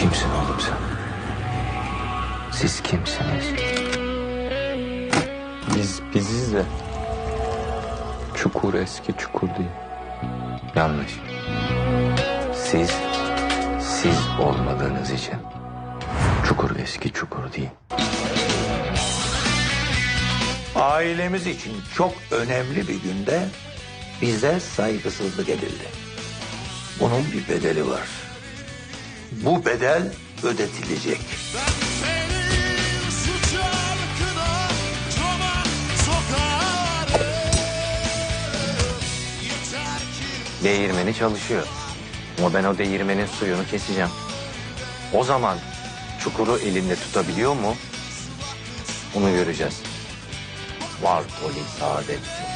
Kimsin oğlum sen? Siz kimsiniz? Biz biziz de. Çukur eski çukur değil. Yanlış. Siz, siz olmadığınız için. Çukur eski çukur değil. Ailemiz için çok önemli bir günde bize saygısızlık edildi. Bunun bir bedeli var. Bu bedel ödetilecek. Değirmeni çalışıyor. Ama ben o değirmenin suyunu keseceğim. O zaman çukuru elinde tutabiliyor mu? Onu göreceğiz. Var polis saadet.